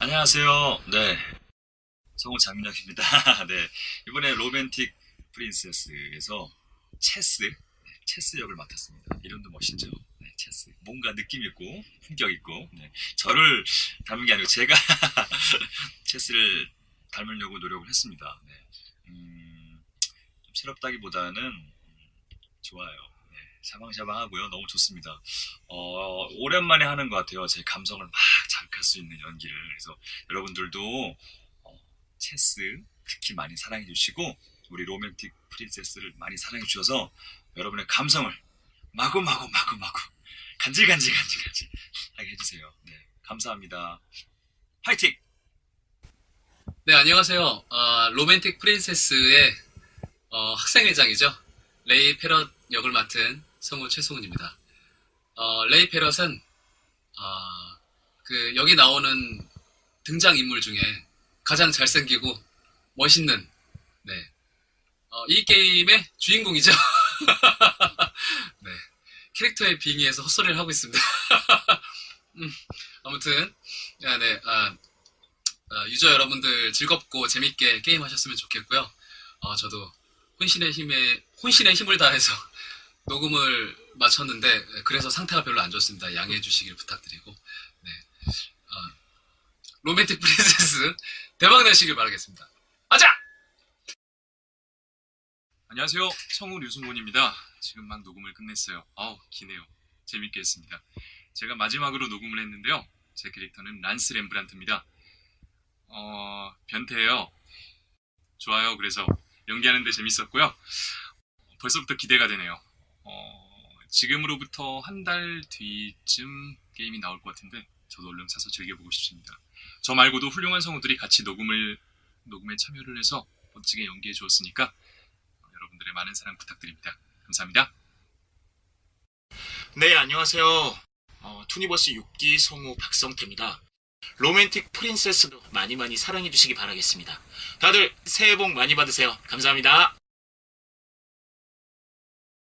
안녕하세요. 네. 성우 장민혁입니다. 네. 이번에 로맨틱 프린세스에서 체스, 네, 체스 역을 맡았습니다. 이름도 멋있죠? 네, 체스. 뭔가 느낌 있고, 품격 있고, 네. 저를 닮은 게 아니고 제가 체스를 닮으려고 노력을 했습니다. 네. 음, 좀 새롭다기보다는 음, 좋아요. 네, 샤방샤방하고요. 너무 좋습니다. 어, 오랜만에 하는 것 같아요. 제 감성을 막 자극할 수 있는 연기를. 그래서 여러분들도 어, 체스 특히 많이 사랑해 주시고 우리 로맨틱 프린세스를 많이 사랑해 주셔서 여러분의 감성을 마구마구 마구마구 간질간질 간질간질 하게 해주세요. 네, 감사합니다. 화이팅! 네, 안녕하세요. 아, 로맨틱 프린세스의 어, 학생회장이죠. 레이 페럿 역을 맡은 성우 최승훈입니다. 어, 레이 페럿은 아, 그 여기 나오는 등장 인물 중에 가장 잘생기고 멋있는 네, 어, 이 게임의 주인공이죠. 네, 캐릭터에 빙의해서 헛소리를 하고 있습니다. 음, 아무튼 아, 네, 아, 어, 유저 여러분들 즐겁고 재밌게 게임하셨으면 좋겠고요. 어, 저도 혼신의 힘에 혼신의 힘을 다해서 녹음을 마쳤는데 그래서 상태가 별로 안 좋습니다. 양해해 주시길 부탁드리고 네. 어, 로맨틱 프린세스 대박 내시길 바라겠습니다. 아자! 안녕하세요. 성우 류승곤입니다. 지금 막 녹음을 끝냈어요. 아우, 기네요. 재밌게 했습니다. 제가 마지막으로 녹음을 했는데요. 제 캐릭터는 란스 렘브란트입니다. 어, 변태예요. 좋아요. 그래서 연기하는데 재밌었고요. 벌써부터 기대가 되네요. 어, 지금으로부터 한 달 뒤쯤 게임이 나올 것 같은데 저도 얼른 사서 즐겨보고 싶습니다. 저 말고도 훌륭한 성우들이 같이 녹음을 녹음에 참여를 해서 멋지게 연기해 주었으니까 여러분들의 많은 사랑 부탁드립니다. 감사합니다. 네, 안녕하세요. 어, 투니버스 6기 성우 박성태입니다. 로맨틱 프린세스도 많이 많이 사랑해 주시기 바라겠습니다. 다들 새해 복 많이 받으세요. 감사합니다.